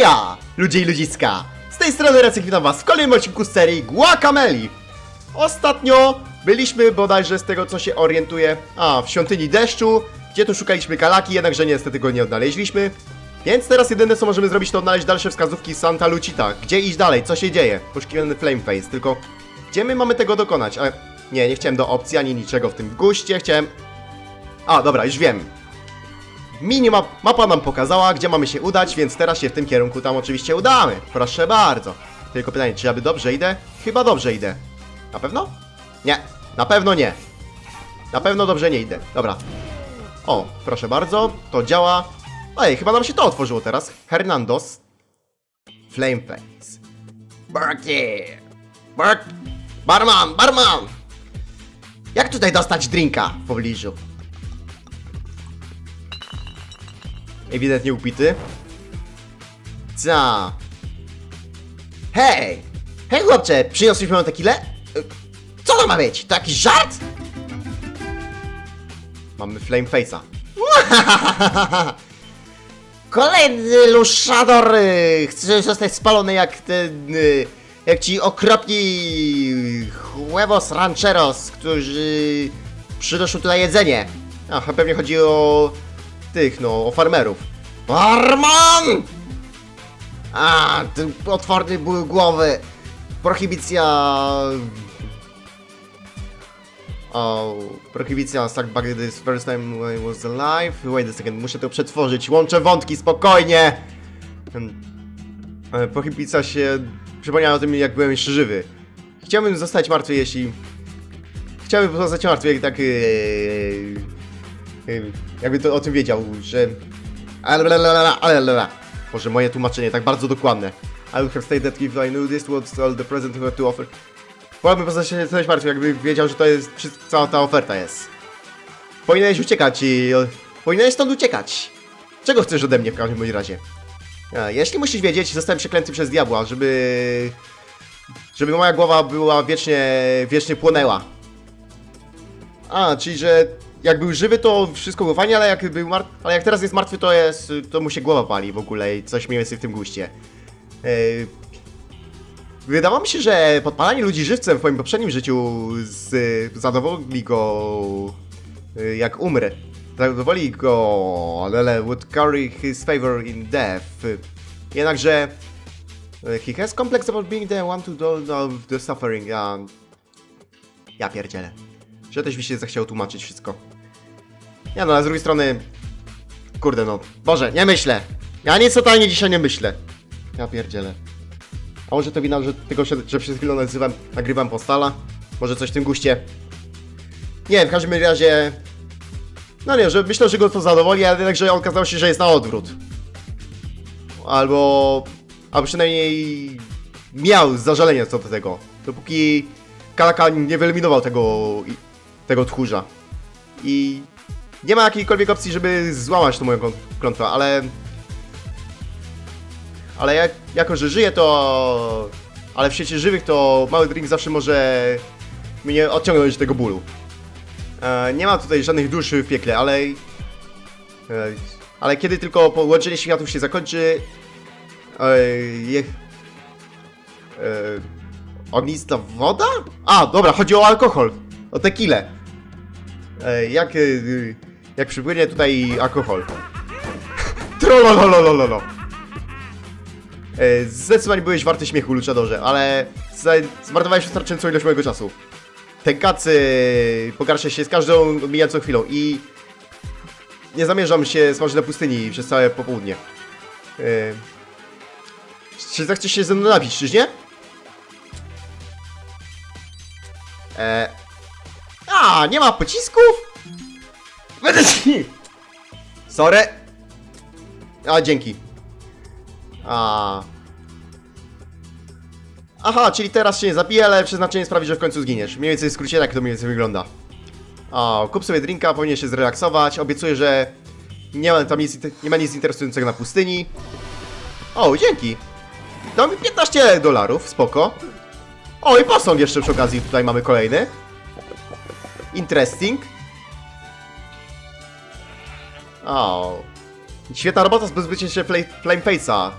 Heja! Ludzie i ludziska! Z tej strony Recek witam was w kolejnym odcinku z serii Guacameli. Ostatnio byliśmy bodajże z tego co się orientuję, a w świątyni deszczu, gdzie tu szukaliśmy kalaki, jednakże niestety go nie odnaleźliśmy. Więc teraz jedyne co możemy zrobić to odnaleźć dalsze wskazówki Santa Lucita. Gdzie iść dalej? Co się dzieje? Poszukiwany Flameface, tylko gdzie my mamy tego dokonać? Ale nie, nie chciałem do opcji ani niczego w tym guście, chciałem... A, dobra, już wiem. Minimap, mapa nam pokazała, gdzie mamy się udać, więc teraz się w tym kierunku tam oczywiście udamy. Proszę bardzo. Tylko pytanie, czy ja dobrze idę? Chyba dobrze idę. Na pewno? Nie, na pewno nie. Na pewno dobrze nie idę. Dobra. O, proszę bardzo, to działa. Ej, chyba nam się to otworzyło teraz. Hernandos. Flameface. Bertie! Bert! Barman, barman! Jak tutaj dostać drinka w pobliżu? Ewidentnie upity. Co? Hej! Hej chłopcze, przyniosłeś moją tequilę? Co to ma być? To jakiś żart? Mamy flame face'a. Kolejny luszador! y, Chce zostać spalony jak ten... y, Jak ci okropni huevos rancheros, którzy przynoszą tutaj jedzenie. A, pewnie chodzi o tych, no, o farmerów. Barman! A, ten potworny ból głowy. Prohibicja... O, prohibicja stuck back this first time when I was alive. Wait a second, muszę to przetworzyć. Łączę wątki, spokojnie! Hmm. E, Prohibicja się... Przypomniała o tym, jak byłem jeszcze żywy. Chciałbym zostać martwy, jeśli... Chciałbym pozostać martwy, jak tak... Yy... Jakby to o tym wiedział, że... Boże, moje tłumaczenie tak bardzo dokładne. I would have stayed that if I knew this was all the present had to offer. Wolałbym pozostać martwy, jakby wiedział, że to jest... cała ta oferta jest. Powinieneś uciekać i... Powinieneś stąd uciekać. Czego chcesz ode mnie w każdym razie? Jeśli musisz wiedzieć, zostałem przeklęty przez diabła, żeby... Żeby moja głowa była wiecznie... wiecznie płonęła. A, czyli że jak był żywy, to wszystko było fajnie, ale jak był ale jak teraz jest martwy, to jest, to mu się głowa pali w ogóle i coś mniej więcej w tym guście. Yy, Wydawało mi się, że podpalanie ludzi żywcem w moim poprzednim życiu z, zadowoli go yy, jak umrę. Zadowoli go, ale would carry his favor in death. Jednakże yy, he has complex about being the one to do of the suffering. Ja, ja pierdzielę. Że też mi się tłumaczyć wszystko. Nie no, ale z drugiej strony... Kurde no, Boże, nie myślę! Ja nic totalnie dzisiaj nie myślę. Ja pierdzielę. A może to wina, że tego, się- że przez chwilę nazywam, nagrywam postala? Może coś w tym guście? Nie wiem, w każdym razie... No nie, że myślę, że go to zadowoli, ale jednakże okazało się, że jest na odwrót. Albo... Albo przynajmniej... Miał zażalenie co do tego. Dopóki Kalaka nie wyeliminował tego... tego tchórza. I... Nie ma jakiejkolwiek opcji, żeby złamać moją klą- klątwę, ale... Ale jak, jako, że żyję, to... Ale w świecie żywych to mały drink zawsze może mnie odciągnąć od tego bólu. E, nie ma tutaj żadnych dusz w piekle, ale... E, ale kiedy tylko połączenie światów się zakończy... E, je, e, ognista woda? A, dobra, chodzi o alkohol. O tequilę. E, jak... E, jak przypłynie tutaj alkohol. Trollololololo. E, Zdecydowanie byłeś warty śmiechu, Luchadorze, ale zmarnowałeś wystarczającą ilość mojego czasu. Ten kacy pogarsza się z każdą mijającą chwilą i nie zamierzam się smażyć na pustyni przez całe popołudnie. E, Czy zechcesz się ze mną napić, czyż nie? E... Nie ma pocisków? Będę ci- Sorry. A, dzięki. A. Aha, czyli teraz się nie zabije, ale przeznaczenie sprawi, że w końcu zginiesz. Mniej więcej w skrócie tak to mniej więcej wygląda. O, kup sobie drinka, powinien się zrelaksować. Obiecuję, że nie ma tam nic, nie ma nic interesującego na pustyni. O, dzięki. To mi 15 dolarów, spoko. O, i posąg jeszcze przy okazji tutaj mamy kolejny. Interesting. O. Świetna robota z bezpieczeństwem Flame Face'a.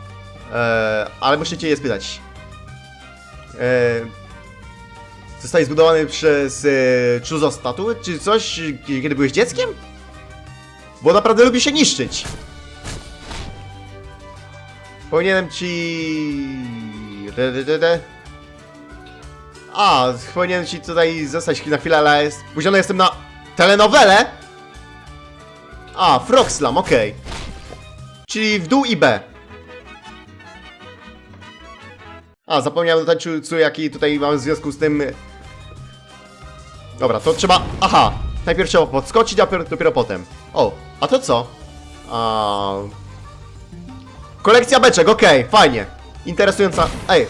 E, ale muszę cię je spytać. E, zostałeś zbudowany przez e, Chuzo Statu, czy coś, kiedy byłeś dzieckiem? Bo naprawdę lubi się niszczyć. Powinienem ci... De, de, de. A, powinienem ci tutaj zostać na chwilę, ale spóźniony jestem na telenowelę. A, Frogslam, okej. Czyli w dół i B. A, zapomniałem dodać, co jaki tutaj mamy w związku z tym... Dobra, to trzeba... Aha! Najpierw trzeba podskoczyć, a dopiero, potem. O, a to co? A... Kolekcja beczek, okej, fajnie. Interesująca... Ej!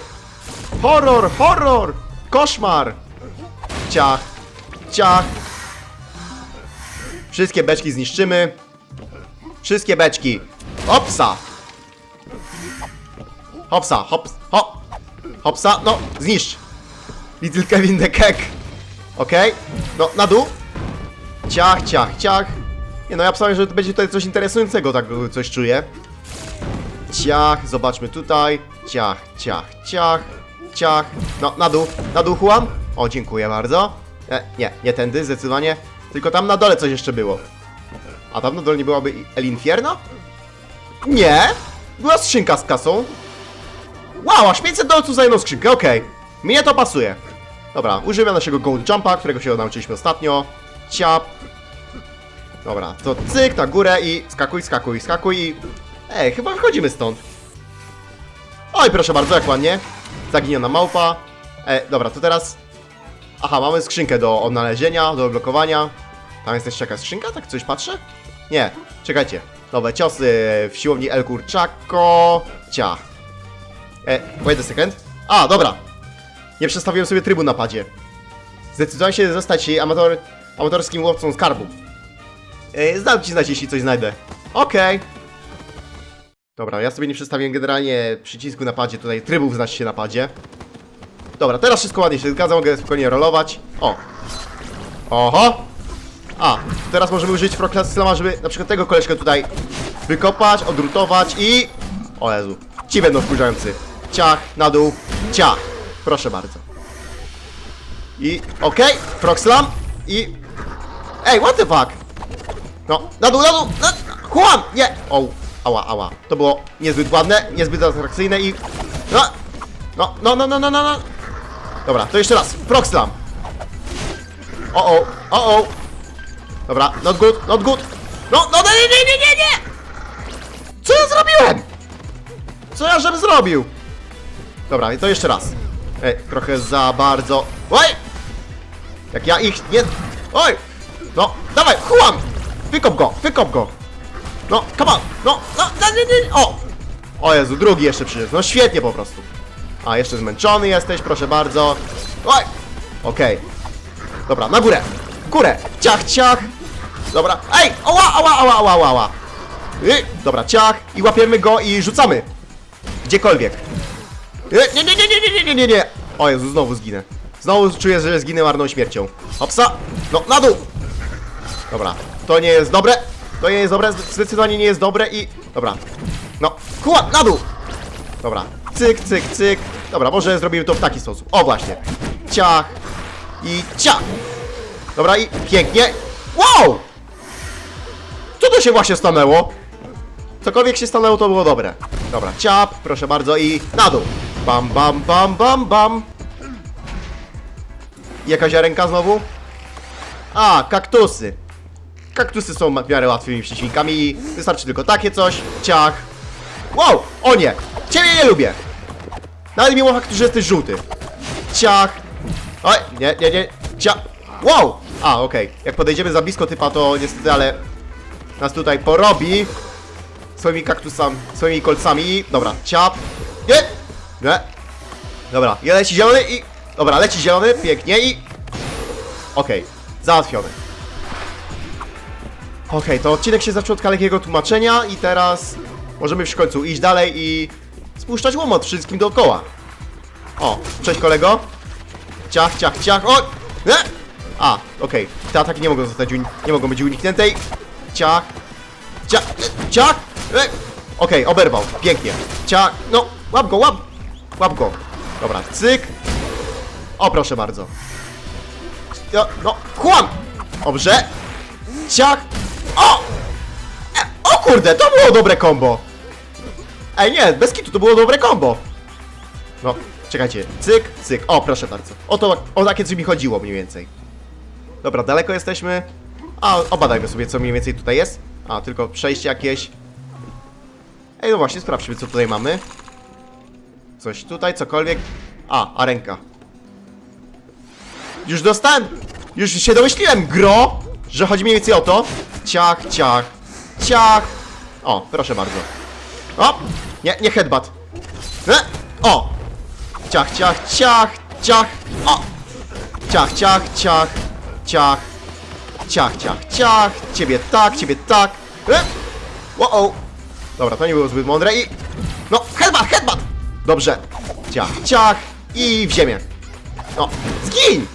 Horror, horror! Koszmar! Ciach, ciach. Wszystkie beczki zniszczymy. Wszystkie beczki. Hopsa! Hopsa, hops, hop! Hopsa, no, zniszcz! Little Kevin the Cake. Okej, no, na dół. Ciach, ciach, ciach. Nie no, ja pisałem, że to będzie tutaj coś interesującego, tak coś czuję. Ciach, zobaczmy tutaj. Ciach, ciach, ciach, ciach. No, na dół, na dół chłam. O, dziękuję bardzo. E, nie, nie tędy, zdecydowanie. Tylko tam na dole coś jeszcze było. A tam na dole nie byłaby El Infierno? Nie! Była skrzynka z kasą. Wow, aż 500 dolców za jedną skrzynkę, okej. Mnie to pasuje. Dobra, używam naszego Gold Jumpa, którego się nauczyliśmy ostatnio. Ciap. Dobra, to cyk na górę i skakuj, skakuj, skakuj i... Ej, chyba wychodzimy stąd. Oj, proszę bardzo, jak ładnie. Zaginiona małpa. E, dobra, to teraz... Aha, mamy skrzynkę do odnalezienia, do odblokowania. Tam jest jeszcze jakaś skrzynka? Tak coś patrzę? Nie, czekajcie. Nowe ciosy w siłowni El Kurczako. Ciach. E, wait a second. A, dobra. Nie przestawiłem sobie trybu na padzie. Zdecydowałem się zostać amator, amatorskim łowcą skarbu. E, zdam ci znać, jeśli coś znajdę. Okej. Dobra, ja sobie nie przestawiłem generalnie przycisku na padzie, tutaj trybów znać się na padzie. Dobra, teraz wszystko ładnie się zgadza, mogę spokojnie rolować. O. Oho. A, teraz możemy użyć Frogslama, żeby na przykład tego koleżkę tutaj wykopać, odrutować i... O Jezu, ci będą wkurzający. Ciach, na dół, ciach. Proszę bardzo. I, okej, Frogslam i... Ej, what the fuck? No, na dół, na dół, na... Nie! O, ała, ała. To było niezbyt ładne, niezbyt atrakcyjne i... No, no, no, no, no, no, no, no. Dobra, to jeszcze raz. Frogslam. O, o, o, o. Dobra, not good, not good. No, no, nie, nie, nie, nie, nie! Co ja zrobiłem? Co ja żem zrobił? Dobra, i to jeszcze raz. Ej, trochę za bardzo. Oj! Jak ja ich nie... Oj! No, dawaj, chłam! Wykop go, wykop go! No, come on! No, no, no, nie, nie, o! O Jezu, drugi jeszcze przyszedł. No świetnie po prostu. A, jeszcze zmęczony jesteś, proszę bardzo. Oj! Okej. Dobra, na górę! Górę! Ciach, ciach! Dobra, ej! Oła, ała, ała, ała, ała, ała! Y, dobra, ciach! I łapiemy go i rzucamy! Gdziekolwiek. Y, Nie, nie, nie, nie, nie, nie, nie, nie, nie! O Jezu, znowu zginę. Znowu czuję, że zginę marną śmiercią. Hopsa! No, na dół! Dobra, to nie jest dobre. To nie jest dobre, zdecydowanie nie jest dobre i... Dobra. No, kuła, na dół! Dobra, cyk, cyk, cyk. Dobra, może zrobimy to w taki sposób. O, właśnie. Ciach i ciach. Dobra, i pięknie. Wow! Co to się właśnie stanęło? Cokolwiek się stanęło, to było dobre. Dobra, ciap, proszę bardzo i na dół. Bam, bam, bam, bam, bam. Jakaś ręka znowu? A, kaktusy. Kaktusy są w miarę łatwymi przeciwnikami wystarczy tylko takie coś. Ciach. Wow! O nie! Ciebie nie lubię! Nawet mimo faktu, że jesteś żółty. Ciach. Oj, nie, nie, nie. Cia. Wow! A, okej. Jak podejdziemy za blisko typa, to niestety, ale nas tutaj porobi swoimi kaktusami, swoimi kolcami. Dobra, ciap. Nie! Nie. Dobra, i leci zielony i... Dobra, leci zielony, pięknie i... Okej, załatwiony. Okej, to odcinek się zaczął od kalekiego tłumaczenia i teraz możemy w końcu iść dalej i spuszczać łomot wszystkim dookoła. O, cześć kolego. Ciach, ciach, ciach, o! Nie! A, okej, te ataki nie mogą zostać, nie mogą być uniknięte. Ciach, ciach, ciach! E! Okej, oberwał, pięknie. Ciach, no, Łap go, łap! Łap go. Dobra, cyk. O, proszę bardzo. No, no, kłam! Dobrze. Ciach. O! E, o kurde, to było dobre combo. Ej, nie, bez kitu, to było dobre combo. No, czekajcie. Cyk, cyk. O, proszę bardzo. O to, o takie coś mi chodziło mniej więcej. Dobra, daleko jesteśmy. A, obadajmy sobie, co mniej więcej tutaj jest. A, tylko przejście jakieś. Ej, no właśnie, sprawdźmy, co tutaj mamy. Coś tutaj, cokolwiek. A, arenka. Już dostałem. Już się domyśliłem, gro, że chodzi mniej więcej o to. Ciach, ciach, ciach. O, proszę bardzo. O! Nie, nie headbutt. E? O! Ciach, ciach, ciach, ciach. O! Ciach, ciach, ciach, ciach. Ciach, ciach, ciach. Ciebie tak, ciebie tak. E? O, o. Dobra, to nie było zbyt mądre i... No, headbutt, headbutt! Dobrze. Ciach, ciach i w ziemię. No, zgin!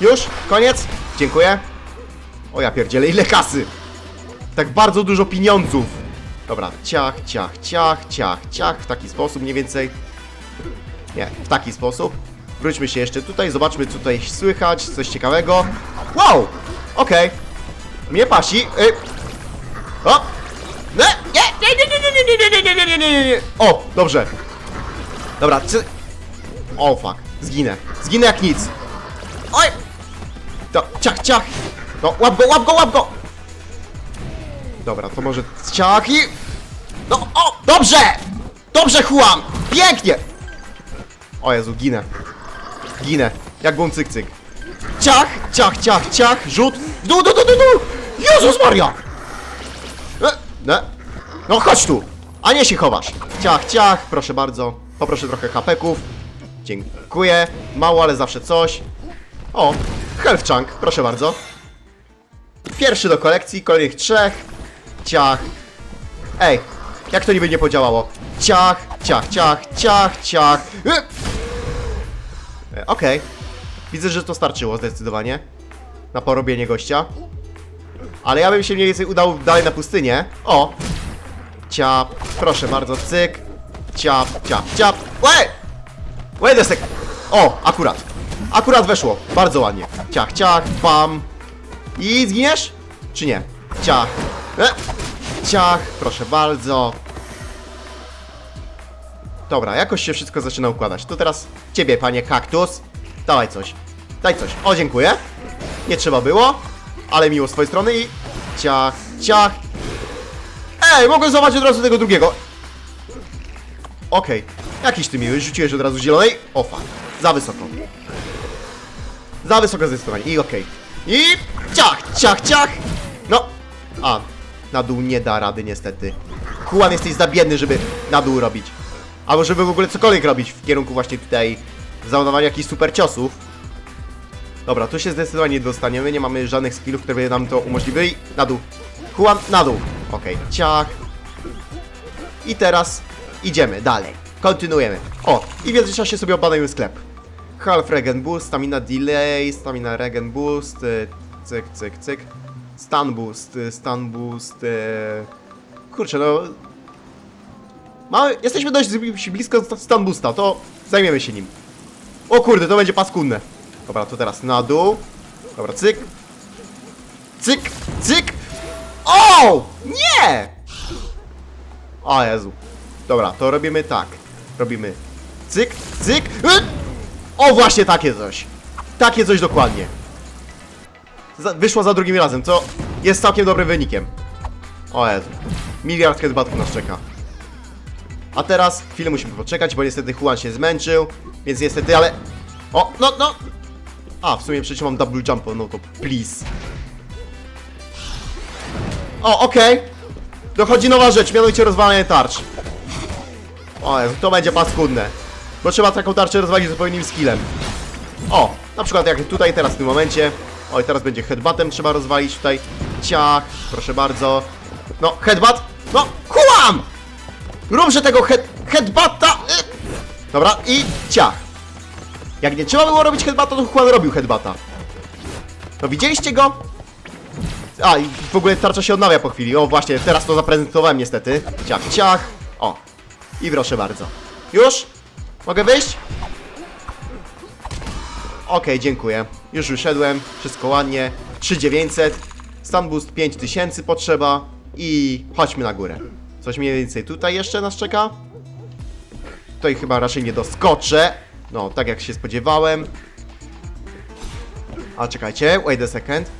Już? Koniec? Dziękuję. O ja pierdzielę, ile kasy! Tak bardzo dużo pieniądzów. Dobra, ciach, ciach, ciach, ciach, ciach, w taki sposób mniej więcej. Nie, w taki sposób. Wróćmy się jeszcze tutaj, zobaczmy co tutaj słychać, coś ciekawego. Wow! Okej. Mnie pasi. Y... O! Nie, nie, nie, nie, nie, nie, nie, nie, nie, nie, nie, nie. O, dobrze. Dobra, czy... O, fuck. Zginę. Zginę jak nic. Oj! To, ciach, ciach! No, łap go, łap go, łap go! Dobra, to może ciach i... No, o! Dobrze! Dobrze, Juan! Pięknie! O Jezu, ginę. Ginę. Jak bum cyk, cyk. Ciach, ciach, ciach, ciach, rzut. Dół, dół, dół, dół, dół! Jezus Maria! E. No chodź tu! A nie się chowasz. Ciach, ciach, proszę bardzo. Poproszę trochę hapeków. Dziękuję. Mało, ale zawsze coś. O, Health Chunk, proszę bardzo. Pierwszy do kolekcji, kolejnych trzech. Ciach. Ej, jak to niby nie podziałało? Ciach, ciach, ciach, ciach, ciach. Y! E, Okej. Widzę, że to starczyło zdecydowanie. Na porobienie gościa. Ale ja bym się mniej więcej udał dalej na pustynię. O! Ciap, proszę bardzo, cyk. Ciap, ciap, ciap. Łe! A sec. O, akurat. Akurat weszło. Bardzo ładnie. Ciach, ciach, bam. I zginiesz? Czy nie? Ciach. E. Ciach, proszę bardzo. Dobra, jakoś się wszystko zaczyna układać. To teraz ciebie, panie kaktus. Dawaj coś. Daj coś. O, dziękuję. Nie trzeba było, ale miło z twojej strony i... Ciach, ciach. Ej, mogę zobaczyć od razu tego drugiego. Okej. Jakiś ty miły, rzuciłeś od razu zielonej. O fuck. Za wysoko. Za wysoko zdecydowanie. I okej. I ciach, ciach, ciach. No. A, na dół nie da rady niestety. Kuan jesteś za biedny, żeby na dół robić. Albo żeby w ogóle cokolwiek robić w kierunku właśnie tutaj zadawania jakichś super ciosów. Dobra, tu się zdecydowanie nie dostaniemy, nie mamy żadnych skillów, które by nam to umożliwiły. Na dół. Kuan, na dół. Okej, ciach. I teraz idziemy dalej. Kontynuujemy. O, i w międzyczasie sobie obadajmy sklep. Half Regen Boost, Stamina Delay, Stamina Regen Boost, y, cyk, cyk, cyk. Stun Boost, y, Stun Boost, y, kurczę no... Mamy, jesteśmy dość bli- blisko st- Stun Boosta, to zajmiemy się nim. O kurde, to będzie paskudne. Dobra, to teraz na dół. Dobra, cyk. Cyk, cyk. O! Nie! O Jezu. Dobra, to robimy tak. Robimy cyk, cyk. Y! O, właśnie takie coś. Takie coś dokładnie. Za, wyszło za drugim razem, co jest całkiem dobrym wynikiem. O Jezu. Miliard headbutów nas czeka. A teraz chwilę musimy poczekać, bo niestety Juan się zmęczył, więc niestety, ale... O, no, no! A, w sumie przecież mam double jump, no to please. O, okej. Dochodzi nowa rzecz, mianowicie rozwalanie tarcz. O Jezu, to będzie paskudne. Bo trzeba taką tarczę rozwalić zupełnie innym skillem. O, na przykład jak tutaj teraz w tym momencie. Oj, teraz będzie headbuttem trzeba rozwalić tutaj. Ciach, proszę bardzo. No, headbutt. No, kułam! Róbże tego head, headbutta! Y! Dobra, i ciach. Jak nie trzeba było robić headbutta, to Juan robił headbutta. No widzieliście go? A, i w ogóle tarcza się odnawia po chwili. O, właśnie, teraz to zaprezentowałem niestety. Ciach, ciach. O. I proszę bardzo. Już? Mogę wyjść? Okej, dziękuję. Już wyszedłem, wszystko ładnie. 3900, stan boost 5000 potrzeba i chodźmy na górę. Coś mniej więcej tutaj jeszcze nas czeka. Tutaj chyba raczej nie doskoczę. No, tak jak się spodziewałem. A czekajcie, wait a second.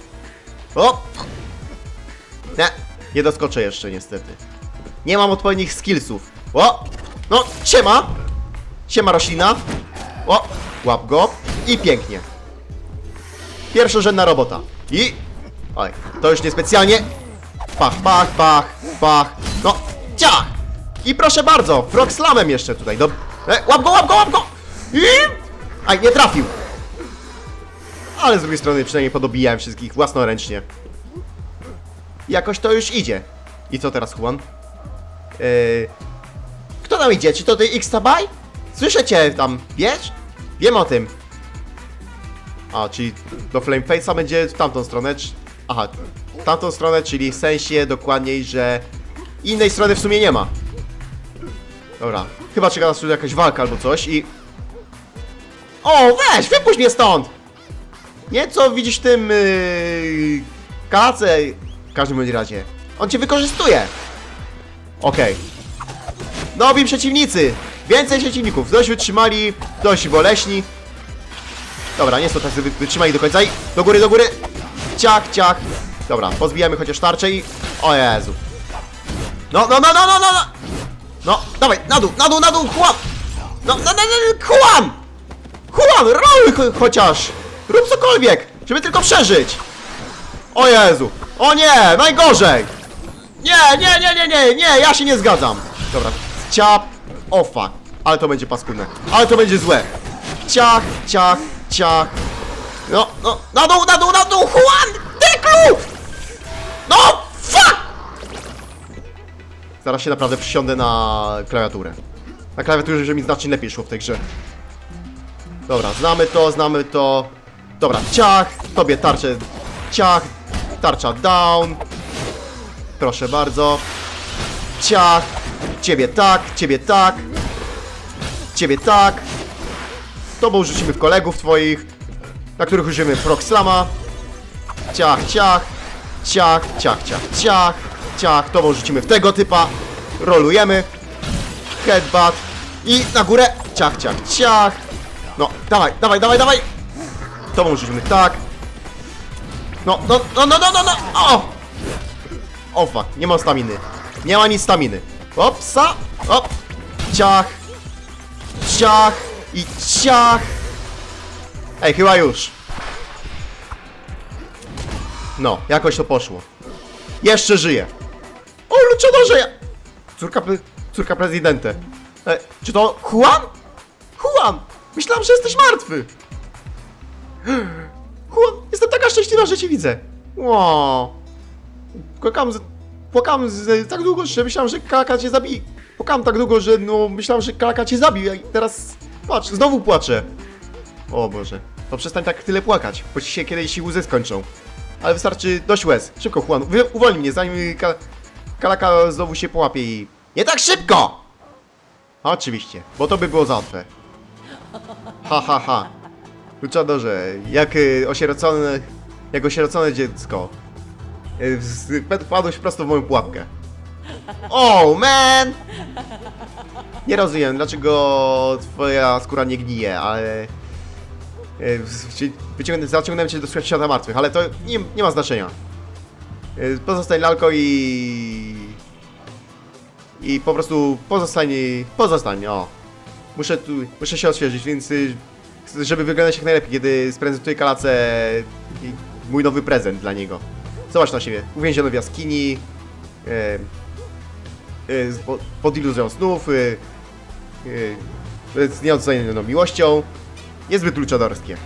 O! Nie, nie doskoczę jeszcze niestety. Nie mam odpowiednich skillsów. O! No, siema! Siema roślina. O! Łap go. I pięknie. Pierwszorzędna robota. I... Oj, to już niespecjalnie. Pach, pach, pach, pach. No, ciach! I proszę bardzo, frog slamem jeszcze tutaj. Do... E, łap go, łap go, łap go! I... Aj, nie trafił. Ale z drugiej strony przynajmniej podobijałem wszystkich własnoręcznie. Jakoś to już idzie. I co teraz, Juan? Yy... Kto tam idzie? Czy to ty X-Tabaj? Słyszę cię tam, wiesz? Wiem o tym. A, czyli do Flame Face'a będzie w tamtą stronę, czy... Aha, w tamtą stronę, czyli w sensie dokładniej, że innej strony w sumie nie ma. Dobra, chyba czeka nas tu jakaś walka albo coś i... O, weź, wypuść mnie stąd! Nie, co widzisz w tym... Yy, kalace, w każdym bądź razie. On cię wykorzystuje! Okej. Nowi przeciwnicy! Więcej przeciwników, dość wytrzymali, dość boleśni. Dobra, nie są tacy wy- wytrzymali do końca i do góry, do góry! Ciach, ciach! Dobra, pozbijamy chociaż tarczę i... O Jezu! No, no, no, no, no, no! No, no dawaj, na dół, na dół, na dół, Juan! No, no, no, no, Juan! Juan, roluj cho- chociaż! Rób cokolwiek, żeby tylko przeżyć! O Jezu! O nie, najgorzej! Nie, nie, nie, nie, nie, nie, ja się nie zgadzam! Dobra, ciap, o fuck. Ale to będzie paskudne, ale to będzie złe. Ciach, ciach, ciach. No, no, na dół, na dół, na dół, Juan! Deklu! No, fuck! Zaraz się naprawdę przysiądę na klawiaturę. Na klawiaturze, że mi znacznie lepiej szło w tej grze. Dobra, znamy to, znamy to. Dobra, ciach, tobie tarczę, ciach, tarcza down. Proszę bardzo. Ciach, ciebie tak, ciebie tak. Ciebie tak. Tobą rzucimy w kolegów twoich, na których użyjemy Slama. Ciach, ciach, ciach, ciach, ciach, ciach, ciach. Tobą rzucimy w tego typa. Rolujemy. Headbutt. I na górę. Ciach, ciach, ciach. No, dawaj, dawaj, dawaj, dawaj. Tobą rzucimy tak. No, no, no, no, no, no, no. O! O fuck, nie mam staminy. Nie ma nic staminy. Opsa, op. Ciach. Ciach. I ciach. Ej, chyba już. No, jakoś to poszło. Jeszcze żyje. O, luczodorze! Córka, pre- córka prezydenta. E, czy to Juan? Juan! Myślałem, że jesteś martwy. Juan, jestem taka szczęśliwa, że cię widzę. Płakałem, z, płakałem z, tak długo, że myślałem, że Kalaka cię zabije. Płakałem tak długo, że no myślałem, że Kalaka cię zabił, a teraz patrz, znowu płaczę. O Boże, to przestań tak tyle płakać, bo ci się kiedyś i łzy skończą. Ale wystarczy dość łez. Szybko, Juan, uwolnij mnie, zanim ka Kalaka znowu się połapie i... Nie tak szybko! Oczywiście, bo to by było za łatwe. Ha, ha, ha. Luchadorze, jak y, osierocone, jak osierocone dziecko. Wpadłeś prosto w moją pułapkę. Oh, man! Nie rozumiem, dlaczego twoja skóra nie gnije, ale... w- Wyciągnę, zaciągnąłem cię do świata martwych, ale to nie, nie ma znaczenia. Y, Pozostań lalko i... I po prostu pozostań, pozostań, o. Muszę tu, muszę się odświeżyć, więc y, żeby wyglądać jak najlepiej, kiedy sprezentuję Kalace mój nowy prezent dla niego. Zobacz na siebie, uwięziony w jaskini, e, e, pod iluzją snów, e, e, z nieodznajomioną miłością. Niezbyt luczadorskie.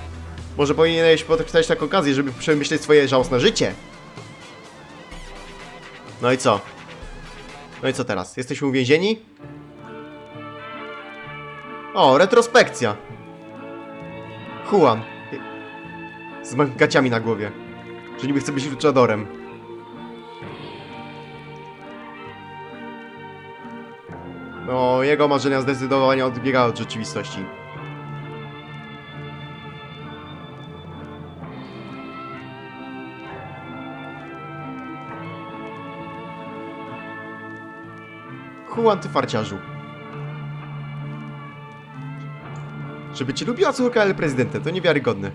Może powinieneś potraktać taką okazję, żeby przemyśleć swoje żałosne życie. No i co? No i co teraz? Jesteśmy uwięzieni? O, retrospekcja. Juan. Z gaciami na głowie. Że niby chce być luchadorem. No, jego marzenia zdecydowanie odbiegały od rzeczywistości. Juan, ty farciarzu. Żeby cię lubiła córka El Prezydenta, to niewiarygodne.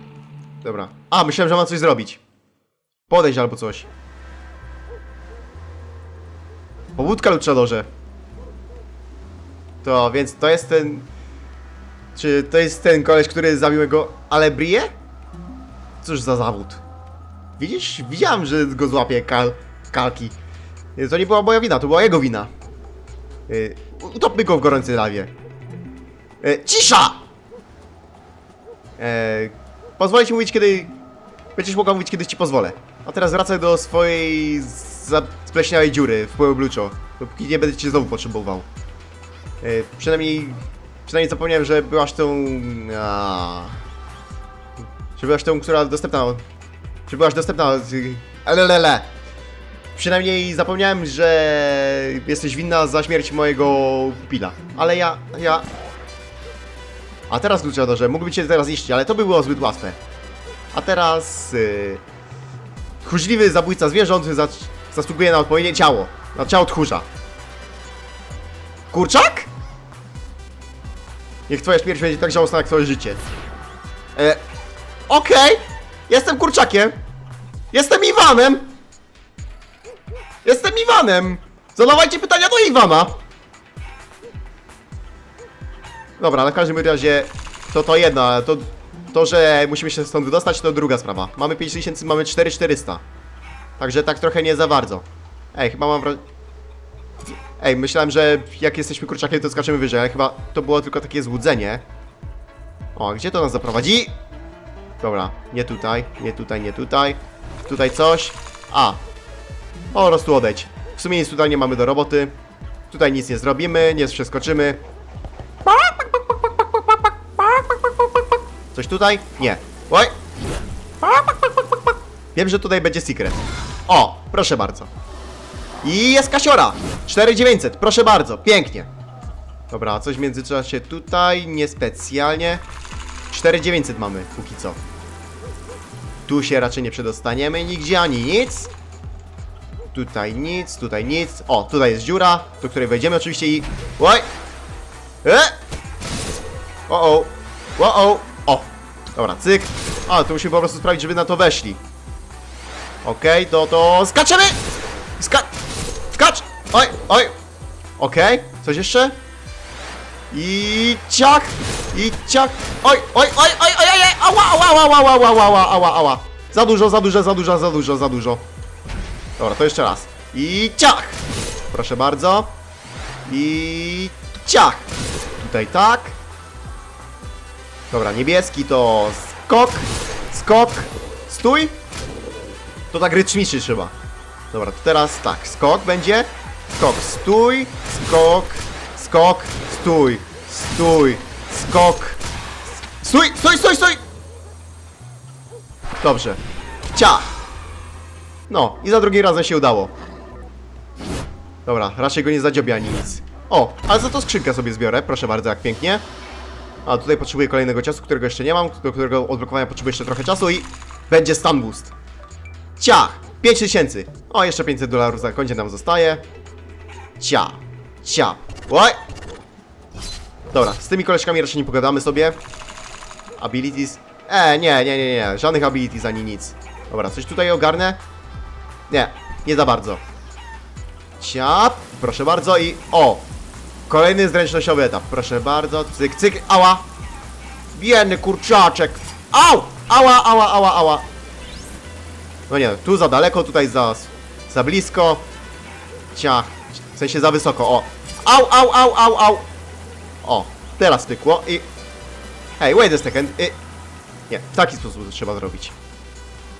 Dobra. A, myślałem, że ma coś zrobić. Podejść albo coś. Pobudka luchadorze. To, więc to jest ten... Czy to jest ten koleś, który zabił jego Alebrię? Cóż za zawód. Widzisz? Widziałem, że go złapie kal kalki. To nie była moja wina, to była jego wina. Y, Utopmy go w gorącej lawie. Y, Cisza! E, pozwolę ci mówić, kiedy... Będziesz mogła mówić, kiedy ci pozwolę. A teraz wracaj do swojej zapleśniałej dziury w Puebluczo, dopóki nie będę cię znowu potrzebował. E, przynajmniej... Przynajmniej zapomniałem, że byłaś tą... A, że byłaś tą, która dostępna... Że byłaś dostępna... Lelele. Przynajmniej zapomniałem, że jesteś winna za śmierć mojego pupila. Ale ja... ja... A teraz Luciadorze, mógłby cię teraz iść, ale to by było zbyt łatwe. A teraz... Yy, tchórzliwy zabójca zwierząt za, zasługuje na odpowiednie ciało. Na ciało tchórza. Kurczak? Niech twoja śmierć będzie tak żałosna jak twoje życie. E, Okej! Jestem kurczakiem! Jestem Iwanem! Jestem Iwanem! Zadawajcie pytania do Iwana! Dobra, na każdym razie to to jedno, ale to, to, że musimy się stąd wydostać, to druga sprawa. Mamy 5000, mamy 4400. Także tak trochę nie za bardzo. Ej, chyba mam wrażenie... Ej, myślałem, że jak jesteśmy kurczakiem, to skaczemy wyżej, ale chyba to było tylko takie złudzenie. O, gdzie to nas zaprowadzi? Dobra, nie tutaj, nie tutaj, nie tutaj. Tutaj coś. A. Po prostu odejdź. W sumie nic tutaj nie mamy do roboty. Tutaj nic nie zrobimy, nie przeskoczymy. Coś tutaj? Nie. Oj! Wiem, że tutaj będzie secret. O, proszę bardzo. I jest kasiora! 4900, proszę bardzo, pięknie. Dobra, coś w międzyczasie tutaj, niespecjalnie. 4900 mamy, póki co. Tu się raczej nie przedostaniemy nigdzie, ani nic. Tutaj nic, tutaj nic. O, tutaj jest dziura, do której wejdziemy oczywiście i... Oj! E! O, o, o. Dobra, cyk. A, to musimy po prostu sprawić, żeby na to weszli. Okej, to to skaczemy! Ska... Skacz! Oj, oj! Okej, coś jeszcze? I ciach! I ciach! Oj, oj, oj, oj, oj, oj, oj! Ała, ała, ała, ała, ała, ała, ała, ała! Za dużo, za dużo, za dużo, za dużo, za dużo. Dobra, to jeszcze raz. I ciach! Proszę bardzo. I ciach! Tutaj tak. Dobra, niebieski to skok, skok, stój. To tak rytmicznie trzeba. Dobra, to teraz tak, skok będzie. Skok, stój, skok, skok, stój, stój, skok. Stój, stój, stój, stój! Dobrze. Ciach! No, i za drugim razem się udało. Dobra, raczej go nie zadziobia nic. O, ale za to skrzynkę sobie zbiorę, proszę bardzo, jak pięknie. A tutaj potrzebuję kolejnego czasu, którego jeszcze nie mam, do którego odblokowania potrzebuję jeszcze trochę czasu i będzie stun boost. Ciach! 5000. O, jeszcze 500 dolarów za koncie nam zostaje. Cia. Cia. Oj! Dobra, z tymi koleżkami raczej nie pogadamy sobie. Abilities. E, nie, nie, nie, nie. Żadnych abilities ani nic. Dobra, coś tutaj ogarnę? Nie, nie za bardzo. Ciap, proszę bardzo i o! Kolejny zręcznościowy etap, proszę bardzo. Cyk, cyk, ała! Biedny kurczaczek! Au! Ała, ała, ała, ała! No nie, tu za daleko, tutaj za, za blisko. Ciach, w sensie za wysoko, o. Au, au, au, au, au! O, teraz pykło i... Hej, wait a second, i... Nie, w taki sposób to trzeba zrobić.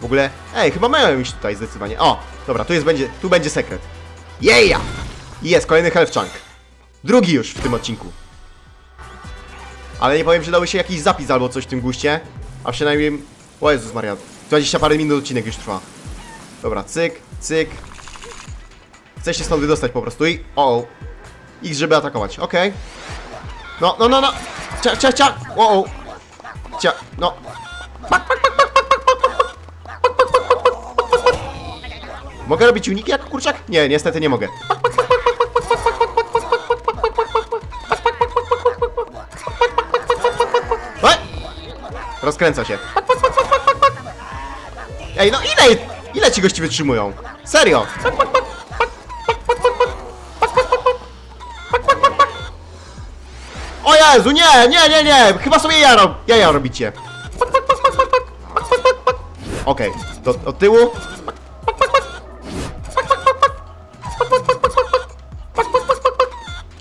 W ogóle, ej, chyba mają iść tutaj zdecydowanie. O, dobra, tu jest, będzie, tu będzie sekret. I jest, kolejny health chunk. Drugi już w tym odcinku. Ale nie powiem, że dały się jakiś zapis albo coś w tym guście. A przynajmniej... O Jezus Maria, 20 parę minut odcinek już trwa. Dobra, cyk, cyk. Chcę się stąd wydostać po prostu i... O, X, żeby atakować, okej. No, no, no, no. Ciach, ciach, ciach. Wow. Ciach, no. Mogę robić uniki jak kurczak? Nie, niestety nie mogę. Rozkręca się. Ej, no ile, ile ci gości wytrzymują? Serio? O Jezu, nie, nie, nie, nie, chyba sobie ja, rob, jaja robicie. Okej, do, do tyłu.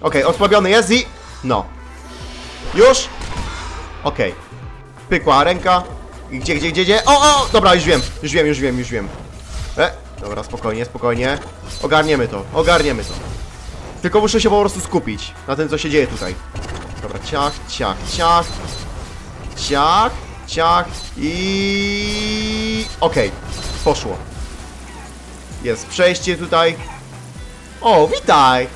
Okej, osłabiony jest i... No. Już? Okej. Pykła ręka. Gdzie, gdzie, gdzie, gdzie? O, o! Dobra, już wiem, już wiem, już wiem, już wiem. E, dobra, spokojnie, spokojnie. Ogarniemy to, ogarniemy to. Tylko muszę się po prostu skupić na tym, co się dzieje tutaj. Dobra, ciach, ciach, ciach. Ciach, ciach i... Okej, poszło. Jest przejście tutaj. O, witaj!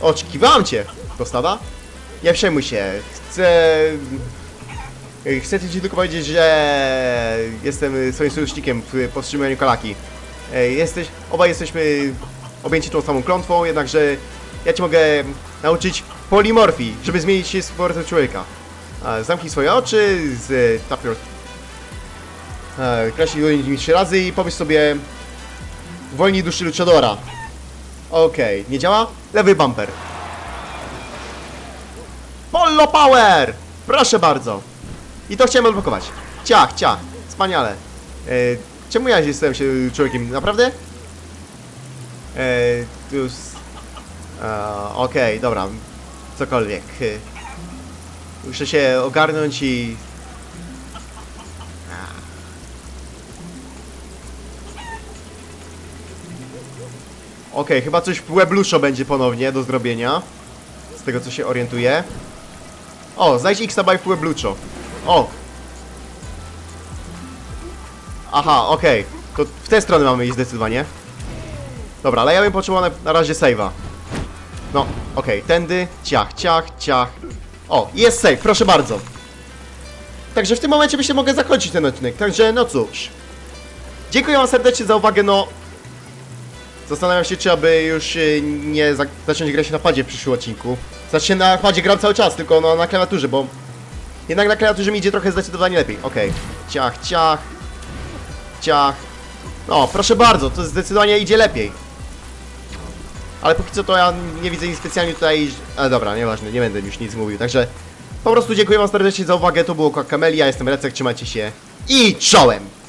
Oczekiwałem cię, Kostada. Nie przejmuj się. Chcę... Chcę ci tylko powiedzieć, że jestem swoim sojusznikiem w powstrzymaniu kalaki. E, Jesteś, obaj jesteśmy objęci tą samą klątwą, jednakże ja ci mogę nauczyć polimorfii, żeby zmienić się z powrotem człowieka. E, Zamknij swoje oczy, z tap your... E, Kraśnij nimi trzy razy i powiedz sobie Wolniej duszy luchadora. Okej, nie działa? Lewy bumper. Pollo Power! Proszę bardzo. I to chciałem odblokować. Ciach, ciach. Wspaniale. E, czemu ja jestem się człowiekiem? Naprawdę? E, tu. E, Okej, dobra. Cokolwiek. E, Muszę się ogarnąć i... Okej, chyba coś w Webluszo będzie ponownie do zrobienia. Z tego co się orientuję. O, znajdź X-Tabaj w Webluczo. O! Aha, okej. To w tę stronę mamy iść zdecydowanie. Dobra, ale ja bym potrzebował na, na razie save'a. No, okej, tędy, ciach, ciach, ciach. O, jest save, proszę bardzo. Także w tym momencie myślę, mogę zakończyć ten odcinek. Także, no cóż. Dziękuję wam serdecznie za uwagę, no... Zastanawiam się, czy aby już y, nie za zacząć grać na padzie w przyszłym odcinku. Znaczy na padzie gram cały czas, tylko no, na klawiaturze, bo jednak na klawiaturze mi idzie trochę zdecydowanie lepiej. Okej, ciach, ciach, ciach. No, proszę bardzo, to zdecydowanie idzie lepiej. Ale póki co to ja nie widzę nic specjalnie tutaj... Ale dobra, nieważne, nie będę już nic mówił, także... Po prostu dziękuję wam serdecznie za uwagę, to było Kakameli, ja jestem Recek, trzymajcie się i czołem!